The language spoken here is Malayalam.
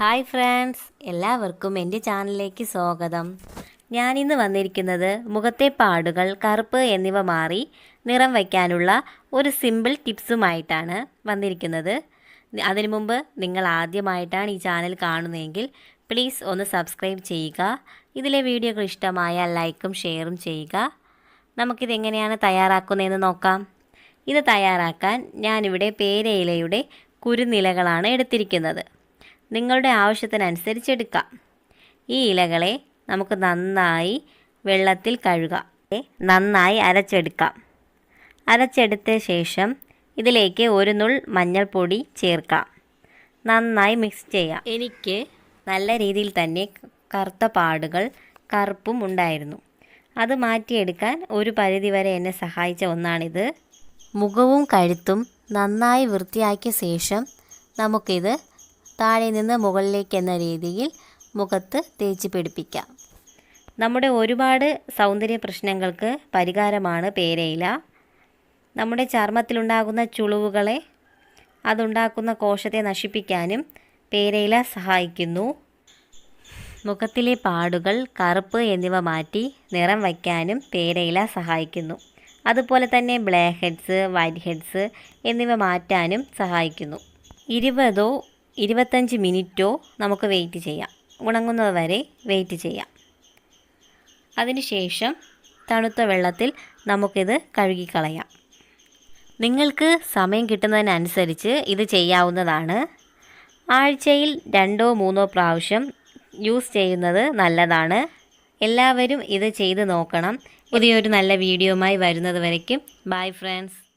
ഹായ് ഫ്രണ്ട്സ് എല്ലാവർക്കും എന്റെ ചാനലിലേക്ക് സ്വാഗതം. ഞാനിന്ന് വന്നിരിക്കുന്നത് മുഖത്തെ പാടുകൾ കറുപ്പ് എന്നിവ മാറി നിറം വയ്ക്കാനുള്ള ഒരു സിമ്പിൾ ടിപ്സുമായിട്ടാണ് വന്നിരിക്കുന്നത്. അതിനു മുമ്പ് നിങ്ങൾ ആദ്യമായിട്ടാണ് ഈ ചാനൽ കാണുന്നതെങ്കിൽ പ്ലീസ് ഒന്ന് സബ്സ്ക്രൈബ് ചെയ്യുക. ഇതിലെ വീഡിയോകൾ ഇഷ്ടമായ ലൈക്കും ഷെയറും ചെയ്യുക. നമുക്കിത് എങ്ങനെയാണ് തയ്യാറാക്കുന്നതെന്ന് നോക്കാം. ഇത് തയ്യാറാക്കാൻ ഞാനിവിടെ പേരയിലയുടെ കുരുനിലകളാണ് എടുത്തിരിക്കുന്നത്. നിങ്ങളുടെ ആവശ്യത്തിനനുസരിച്ച് എടുക്കാം. ഈ ഇലകളെ നമുക്ക് നന്നായി വെള്ളത്തിൽ കഴുകാം. നന്നായി അരച്ചെടുക്കാം. അരച്ചെടുത്ത ശേഷം ഇതിലേക്ക് ഒരു നുൾ മഞ്ഞൾപ്പൊടി ചേർക്കാം. നന്നായി മിക്സ് ചെയ്യാം. എനിക്ക് നല്ല രീതിയിൽ തന്നെ കറുത്ത പാടുകൾ കറുപ്പും ഉണ്ടായിരുന്നു. അത് മാറ്റിയെടുക്കാൻ ഒരു പരിധിവരെ എന്നെ സഹായിച്ച ഒന്നാണിത്. മുഖവും കഴുത്തും നന്നായി വൃത്തിയാക്കിയ ശേഷം നമുക്കിത് താഴെ നിന്ന് മുകളിലേക്ക് എന്ന രീതിയിൽ മുഖത്ത് തേച്ച് പിടിപ്പിക്കാം. നമ്മുടെ ഒരുപാട് സൗന്ദര്യ പ്രശ്നങ്ങൾക്ക് പരിഹാരമാണ് പേരയില. നമ്മുടെ ചർമ്മത്തിലുണ്ടാകുന്ന ചുളിവുകളെ അതുണ്ടാക്കുന്ന കോശത്തെ നശിപ്പിക്കാനും പേരയില സഹായിക്കുന്നു. മുഖത്തിലെ പാടുകൾ കറുപ്പ് എന്നിവ മാറ്റി നിറം വയ്ക്കാനും പേരയില സഹായിക്കുന്നു. അതുപോലെ തന്നെ ബ്ലാക്ക് ഹെഡ്സ് വൈറ്റ് ഹെഡ്സ് എന്നിവ മാറ്റാനും സഹായിക്കുന്നു. ഇരുപതോ ഇരുപത്തഞ്ച് മിനിറ്റോ നമുക്ക് വെയിറ്റ് ചെയ്യാം. ഉണങ്ങുന്നത് വരെ വെയിറ്റ് ചെയ്യാം. അതിനുശേഷം തണുത്ത വെള്ളത്തിൽ നമുക്കിത് കഴുകിക്കളയാം. നിങ്ങൾക്ക് സമയം കിട്ടുന്നതിനനുസരിച്ച് ഇത് ചെയ്യാവുന്നതാണ്. ആഴ്ചയിൽ രണ്ടോ മൂന്നോ പ്രാവശ്യം യൂസ് ചെയ്യുന്നത് നല്ലതാണ്. എല്ലാവരും ഇത് ചെയ്ത് നോക്കണം. പുതിയൊരു നല്ല വീഡിയോയുമായി വരുന്നത് വരയ്ക്കും. Bye friends.